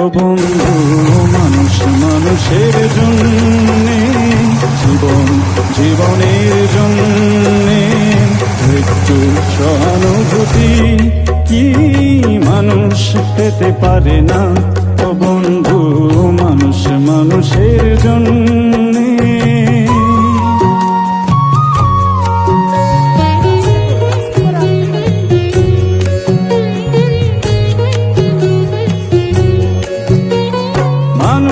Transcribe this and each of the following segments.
ও বন্ধু মানুষ মানুষের জন্যে, জীবন জীবনের জন্যে, মৃত্যু সহানুভূতি কি মানুষ পেতে পারে না? বন্ধু মানুষ মানুষের জন্যে।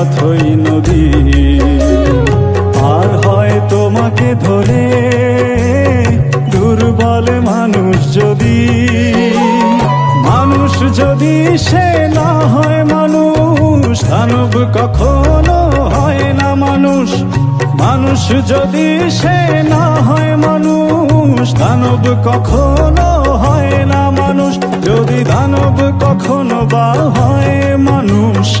অথই নদী। আর হয় তোমাকে ধরে দুর্বল মানুষ যদি। মানুষ যদি সে না হয় মানুষ, দানব কখনো হয় না মানুষ। মানুষ যদি সে না হয় মানুষ, দানব কখনো হয় না মানুষ। যদি দানব কখনো বা হয় মানুষ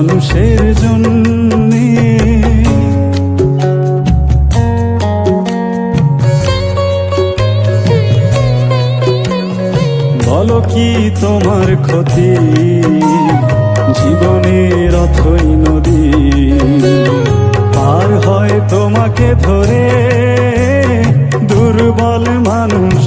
মানুষের জন্যে। বলো কি তোমার ক্ষতি? জীবনের অথই নদী। পার হয় তোমাকে ধরে, দুর্বল মানুষ